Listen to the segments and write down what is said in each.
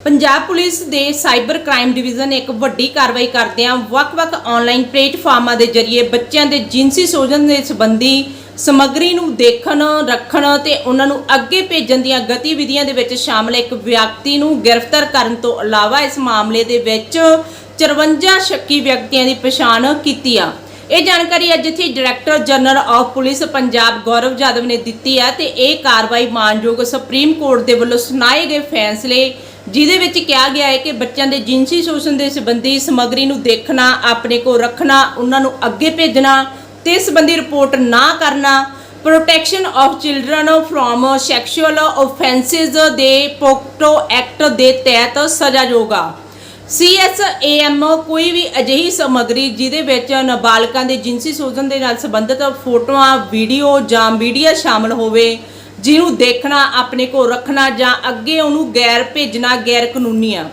Punjab police ਦੇ cyber crime division ਨੇ ਇੱਕ ਵੱਡੀ ਕਾਰਵਾਈ ਕਰਦਿਆਂ ਵੱਖ-ਵੱਖ ਆਨਲਾਈਨ ਪਲੇਟਫਾਰਮਾਂ ਦੇ ਜ਼ਰੀਏ ਬੱਚਿਆਂ ਦੇ ਜਿਨਸੀ ਸ਼ੋਸ਼ਣ ਦੇ ਸੰਬੰਧੀ ਸਮੱਗਰੀ ਨੂੰ ਦੇਖਣ, ਰੱਖਣ ਤੇ ਉਹਨਾਂ ਨੂੰ ਅੱਗੇ ਭੇਜਣ ਦੀਆਂ ਗਤੀਵਿਧੀਆਂ ਦੇ ਵਿੱਚ ਸ਼ਾਮਲ ਇੱਕ ਵਿਅਕਤੀ ਨੂੰ ਗ੍ਰਿਫਤਾਰ ਕਰਨ ਤੋਂ ਇਲਾਵਾ ਇਸ ਮਾਮਲੇ ਦੇ ਵਿੱਚ 54 ਸ਼ੱਕੀ ਵਿਅਕਤੀਆਂ ਦੀ ਪਛਾਣ ਕੀਤੀ ਆ। ਇਹ ਜਾਣਕਾਰੀ ਅੱਜ ਇੱਥੇ director general of police Punjab Gaurav Yadav ਨੇ ਦਿੱਤੀ ਹੈ ਤੇ ਇਹ ਕਾਰਵਾਈ ਮਾਨਯੋਗ ਸੁਪਰੀਮ ਕੋਰਟ ਦੇ ਵੱਲੋਂ ਸੁਣਾਏ ਗਏ ਫੈਸਲੇ ਜਿਹਦੇ ਵਿੱਚ ਕਿਹਾ ਗਿਆ ਹੈ ਕਿ ਬੱਚਿਆਂ ਦੇ ਜਿਨਸੀ ਸ਼ੋਸ਼ਣ ਦੇ ਸੰਬੰਧੀ ਸਮੱਗਰੀ ਨੂੰ ਦੇਖਣਾ, ਆਪਣੇ ਕੋਲ ਰੱਖਣਾ, ਉਹਨਾਂ ਨੂੰ ਅੱਗੇ ਭੇਜਣਾ ਤੇ ਸੰਬੰਧੀ ਰਿਪੋਰਟ ਨਾ ਕਰਨਾ protection of children from sexual offences ਦੇ ਪੋਕਟੋ ਐਕਟ ਦੇ ਤਹਿਤ ਸਜ਼ਾਯੋਗ ਆ। ਸੀਐਸਏਐਮ ਕੋਈ ਵੀ ਅਜਿਹੀ ਸਮੱਗਰੀ ਜਿਹਦੇ ਵਿੱਚ ਨਾਬਾਲਗਾਂ ਦੇ ਜਿਨਸੀ ਸ਼ੋਸ਼ਣ ਦੇ ਨਾਲ ਸੰਬੰਧਿਤ ਫੋਟੋਆਂ, ਵੀਡੀਓ ਜਾਂ ਮੀਡੀਆ ਸ਼ਾਮਲ ਹੋਵੇ ਜਿਹਨੂੰ ਦੇਖਣਾ, ਆਪਣੇ ਕੋਲ ਰੱਖਣਾ ਜਾਂ ਅੱਗੇ ਉਹਨੂੰ ਗੈਰ ਭੇਜਣਾ ਗੈਰ ਕਾਨੂੰਨੀ ਆ।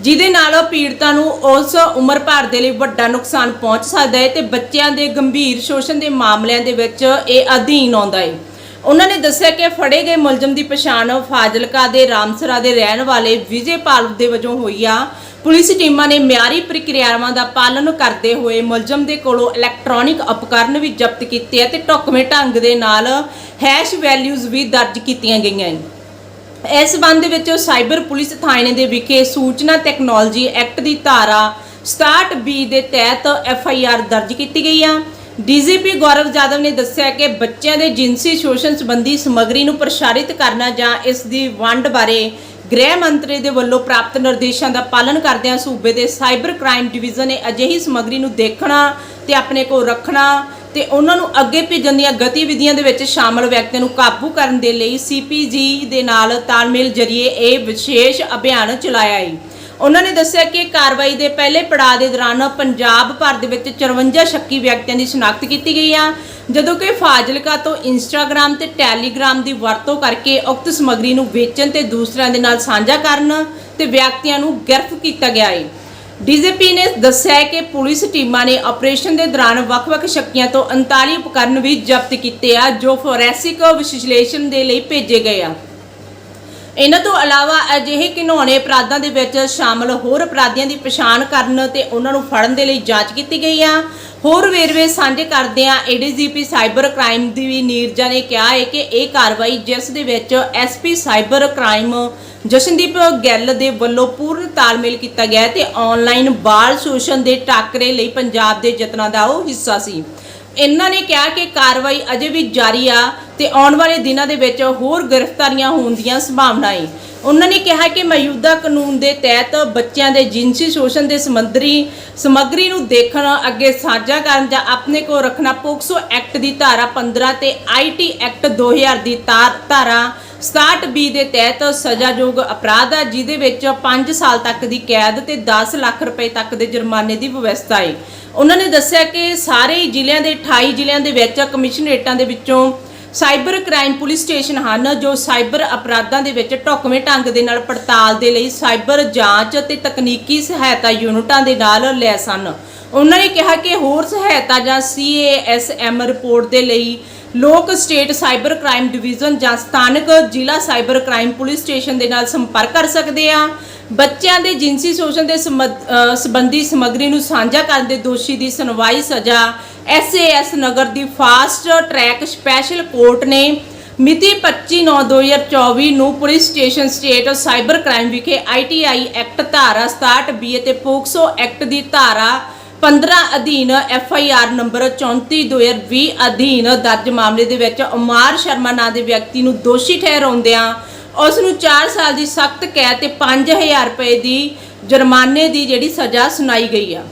ਜਿਹਦੇ ਨਾਲ ਪੀੜਤਾਂ ਨੂੰ ਉਸ ਉਮਰ ਭਰ ਦੇ ਲਈ ਵੱਡਾ ਨੁਕਸਾਨ ਪਹੁੰਚ ਸਕਦਾ ਹੈ ਤੇ ਬੱਚਿਆਂ ਦੇ ਗੰਭੀਰ ਸ਼ੋਸ਼ਣ ਦੇ ਮਾਮਲਿਆਂ ਦੇ ਵਿੱਚ ਇਹ ਅਧੀਨ ਆਉਂਦਾ ਹੈ ਉਹਨਾਂ ਨੇ ਦੱਸਿਆ ਕਿ ਫੜੇ ਗਏ ਮੁਲਜ਼ਮ ਦੀ ਪਛਾਣ ਫਾਜ਼ਿਲਕਾ ਦੇ ਰਾਮਸਰਾ ਦੇ ਰਹਿਣ ਵਾਲੇ ਵਿਜੇ ਪਾਲ ਦੇ ਵਜੋਂ ਹੋਈ ਆ। ਪੁਲਿਸ ਟੀਮਾਂ ਨੇ ਮਿਆਰੀ ਪ੍ਰਕਿਰਿਆਵਾਂ ਦਾ ਪਾਲਣ ਕਰਦੇ ਹੋਏ ਮੁਲਜ਼ਮ ਦੇ ਕੋਲੋਂ ਇਲੈਕਟ੍ਰੋਨਿਕ ਉਪਕਰਨ ਵੀ ਜ਼ਬਤ ਕੀਤੇ ਅਤੇ ਤੇ ਢੰਗ ਦੇ ਨਾਲ ਹੈਸ਼ ਵੈਲਿਊਜ਼ ਵੀ ਦਰਜ ਕੀਤੀਆਂ ਗਈਆਂ ਹਨ ਇਸ ਸੰਬੰਧ ਵਿੱਚ ਸਾਈਬਰ ਪੁਲਿਸ ਥਾਣੇ ਦੇ ਵਿਖੇ ਸੂਚਨਾ ਟੈਕਨੋਲੋਜੀ ਐਕਟ ਦੀ ਧਾਰਾ 67 ਬੀ ਦੇ ਤਹਿਤ ਐਫ ਆਈ ਆਰ ਦਰਜ ਕੀਤੀ ਗਈ ਆ। ਡੀਜੀਪੀ ਗੌਰਵ ਜਾਦਵ ਨੇ ਦੱਸਿਆ ਕਿ ਬੱਚਿਆਂ ਦੇ ਜਿਨਸੀ ਸ਼ੋਸ਼ਣ ਸੰਬੰਧੀ ਸਮੱਗਰੀ ਨੂੰ ਪ੍ਰਸਾਰਿਤ ਕਰਨਾ ਜਾਂ ਇਸ ਦੀ ਵੰਡ ਬਾਰੇ ਗ੍ਰਹਿ ਮੰਤਰੀ ਦੇ ਵੱਲੋਂ ਪ੍ਰਾਪਤ ਨਿਰਦੇਸ਼ਾਂ ਦਾ ਪਾਲਣ ਕਰਦਿਆਂ ਸੂਬੇ ਦੇ ਸਾਈਬਰ ਕ੍ਰਾਈਮ ਡਿਵੀਜ਼ਨ ਨੇ ਅਜਿਹੀ ਸਮੱਗਰੀ ਨੂੰ ਦੇਖਣਾ ਤੇ ਆਪਣੇ ਕੋਲ ਰੱਖਣਾ ਤੇ ਉਹਨਾਂ ਨੂੰ ਅੱਗੇ ਭੇਜਣ ਦੀਆਂ ਗਤੀਵਿਧੀਆਂ ਦੇ ਵਿੱਚ ਸ਼ਾਮਲ ਵਿਅਕਤੀਆਂ ਨੂੰ ਕਾਬੂ ਕਰਨ ਦੇ ਲਈ ਸੀਪੀਜੀ ਦੇ ਨਾਲ ਤਾਲਮੇਲ ਜਰੀਏ ਇਹ ਵਿਸ਼ੇਸ਼ ਅਭਿਆਨ ਚਲਾਇਆ ਹੈ ਉਹਨਾਂ ਨੇ ਦੱਸਿਆ ਕਿ ਕਾਰਵਾਈ ਦੇ ਪਹਿਲੇ ਪੜਾਅ ਦੇ ਦੌਰਾਨ ਪੰਜਾਬ ਭਰ ਦੇ ਵਿੱਚ 54 ਸ਼ੱਕੀ ਵਿਅਕਤੀਆਂ ਦੀ ਸ਼ਨਾਖਤ ਕੀਤੀ ਗਈ ਆ। ਜਦੋਂ ਕਿ ਫਾਜ਼ਿਲਕਾ ਤੋਂ ਇੰਸਟਾਗ੍ਰam ਤੇ ਟੈਲੀਗ੍ਰਾਮ ਦੀ ਵਰਤੋਂ ਕਰਕੇ ਉਕਤ ਸਮੱਗਰੀ ਨੂੰ ਵੇਚਣ ਤੇ ਦੂਸਰਿਆਂ ਦੇ ਨਾਲ ਸਾਂਝਾ ਕਰਨ ਤੇ ਵਿਅਕਤੀਆਂ ਨੂੰ ਗ੍ਰਿਫਤ ਕੀਤਾ ਗਿਆ ਹੈ। ਡੀਜੀਪੀ ਨੇ ਦੱਸਿਆ ਹੈ ਕਿ ਪੁਲਿਸ ਟੀਮਾਂ ਨੇ ਆਪਰੇਸ਼ਨ ਦੇ ਦੌਰਾਨ ਵੱਖ-ਵੱਖ ਸ਼ੱਕੀਆਂ ਤੋਂ 39 ਉਪਕਰਨ ਵੀ ਜ਼ਬਤ ਕੀਤੇ ਆ, ਜੋ ਫੋਰੈਂਸਿਕ ਵਿਸ਼ਲੇਸ਼ਣ ਦੇ ਲਈ ਭੇਜੇ ਗਏ ਆ। ਇਹਨਾਂ ਤੋਂ ਇਲਾਵਾ ਅਜਿਹੇ ਘਿਨੌਣੇ ਅਪਰਾਧਾਂ ਦੇ ਵਿੱਚ ਸ਼ਾਮਲ ਹੋਰ ਅਪਰਾਧੀਆਂ ਦੀ ਪਛਾਣ ਕਰਨ ਤੇ ਉਹਨਾਂ ਨੂੰ ਫੜਨ ਦੇ ਲਈ ਜਾਂਚ ਕੀਤੀ ਗਈ ਆ। ਹੋਰ ਵੇਰਵੇ ਸਾਂਝੇ ਕਰਦੇ ਆ ਏਡੀਜੀਪੀ ਸਾਈਬਰ ਕ੍ਰਾਈਮ ਦੀ ਵੀ ਨੀਰਜਾ ਨੇ ਕਿਹਾ ਹੈ ਕਿ ਇਹ ਕਾਰਵਾਈ ਜਿਸ ਦੇ ਵਿੱਚ SP cyber crime Jashandeep Gill ਦੇ ਵੱਲੋਂ ਪੂਰਨ ਤਾਲਮੇਲ ਕੀਤਾ ਗਿਆ ਹੈ ਤੇ ਆਨਲਾਈਨ ਬਾਲ ਸ਼ੋਸ਼ਣ ਦੇ ਟਾਕਰੇ ਲਈ ਪੰਜਾਬ ਦੇ ਯਤਨਾਂ ਦਾ ਉਹ ਹਿੱਸਾ ਸੀ। ਇਹਨਾਂ ਨੇ ਕਿਹਾ ਕਿ ਕਾਰਵਾਈ ਅਜੇ ਵੀ ਜਾਰੀ ਆ ਤੇ ਆਉਣ ਵਾਲੇ ਦਿਨਾਂ ਦੇ ਵਿੱਚ ਹੋਰ ਗ੍ਰਿਫਤਾਰੀਆਂ ਹੋਣ ਦੀਆਂ ਸੰਭਾਵਨਾ ਹੈ ਉਹਨਾਂ ਨੇ ਕਿਹਾ ਕਿ ਮੌਜੂਦਾ ਕਾਨੂੰਨ ਦੇ ਤਹਿਤ ਬੱਚਿਆਂ ਦੇ ਜਿਨਸੀ ਸ਼ੋਸ਼ਣ ਦੇ ਸਮੰਦਰੀ ਸਮੱਗਰੀ ਨੂੰ ਦੇਖਣ, ਅੱਗੇ ਸਾਂਝਾ ਕਰਨ ਜਾਂ ਆਪਣੇ ਕੋਲ ਰੱਖਣਾ ਪੋਕਸੋ ਐਕਟ ਦੀ ਧਾਰਾ 15 ਤੇ ਆਈਟੀ ਐਕਟ 2000 ਦੀ ਤਾਰ- ਧਾਰਾ 67 ਬੀ ਦੇ ਤਹਿਤ ਸਜ਼ਾਯੋਗ ਅਪਰਾਧ ਆ, ਜਿਹਦੇ ਵਿੱਚ 5 ਸਾਲ ਤੱਕ ਦੀ ਕੈਦ ਤੇ 10 ਲੱਖ ਰੁਪਏ ਤੱਕ ਦੇ ਜੁਰਮਾਨੇ ਦੀ ਵਿਵਸਥਾ ਹੈ ਉਹਨਾਂ ਨੇ ਦੱਸਿਆ ਕਿ ਸਾਰੇ ਜ਼ਿਲ੍ਹਿਆਂ ਦੇ 28 ਜ਼ਿਲ੍ਹਿਆਂ ਦੇ ਵਿੱਚ ਕਮਿਸ਼ਨਰੇਟਾਂ ਦੇ ਵਿੱਚੋਂ ਸਾਈਬਰ ਕ੍ਰਾਈਮ ਪੁਲਿਸ ਸਟੇਸ਼ਨ ਹਨ, ਜੋ ਸਾਈਬਰ ਅਪਰਾਧਾਂ ਦੇ ਵਿੱਚ ਢੁਕਵੇਂ ਢੰਗ ਦੇ ਨਾਲ ਪੜਤਾਲ ਦੇ ਲਈ ਸਾਈਬਰ ਜਾਂਚ ਅਤੇ ਤਕਨੀਕੀ ਸਹਾਇਤਾ ਯੂਨਿਟਾਂ ਦੇ ਨਾਲ ਲੈਸ ਸਨ। ਉਹਨਾਂ ਨੇ ਕਿਹਾ ਕਿ ਹੋਰ ਸਹਾਇਤਾ ਜਾਂ CASM ਰਿਪੋਰਟ ਦੇ ਲਈ ਲੋਕ ਸਟੇਟ ਸਾਈਬਰ ਕ੍ਰਾਈਮ ਡਿਵੀਜ਼ਨ ਜਾਂ ਸਥਾਨਕ ਜ਼ਿਲ੍ਹਾ ਸਾਈਬਰ ਕ੍ਰਾਈਮ ਪੁਲਿਸ ਸਟੇਸ਼ਨ ਦੇ ਨਾਲ ਸੰਪਰਕ ਕਰ ਸਕਦੇ ਆ। ਬੱਚਿਆਂ ਦੇ ਜਿਨਸੀ ਸ਼ੋਸ਼ਣ ਦੇ ਸੰਬੰਧ- ਸੰਬੰਧੀ ਸਮੱਗਰੀ ਨੂੰ ਸਾਂਝਾ ਕਰਨ ਦੇ ਦੋਸ਼ੀ ਦੀ ਸੁਣਵਾਈ ਸਜ਼ਾ ਐਸਏਐਸ ਨਗਰ ਦੀ ਫਾਸਟ ਟਰੈਕ ਸਪੈਸ਼ਲ ਕੋਰਟ ਨੇ ਮਿਤੀ 25/9/2024 ਨੂੰ police station state cyber crime ਵਿਖੇ ਆਈਟੀਆਈ ਐਕਟ ਧਾਰਾ 67 ਬੀ ਅਤੇ ਪੋਕਸੋ ਐਕਟ ਦੀ ਧਾਰਾ 15 ਅਧੀਨ ਐਫ ਆਈ ਆਰ ਨੰਬਰ 34 2020 ਅਧੀਨ ਦਰਜ ਮਾਮਲੇ ਦੇ ਵਿੱਚ ਉਮਾਰ ਸ਼ਰਮਾ ਨਾਂ ਦੇ ਵਿਅਕਤੀ ਨੂੰ ਦੋਸ਼ੀ ਠਹਿਰਾਉਂਦਿਆਂ ਉਸ ਨੂੰ 4 ਸਾਲ ਦੀ ਸਖਤ ਕੈਦ ਤੇ 5000 ਰੁਪਏ ਦੀ ਜੁਰਮਾਨੇ ਦੀ ਜਿਹੜੀ ਸਜ਼ਾ ਸੁਣਾਈ ਗਈ ਆ।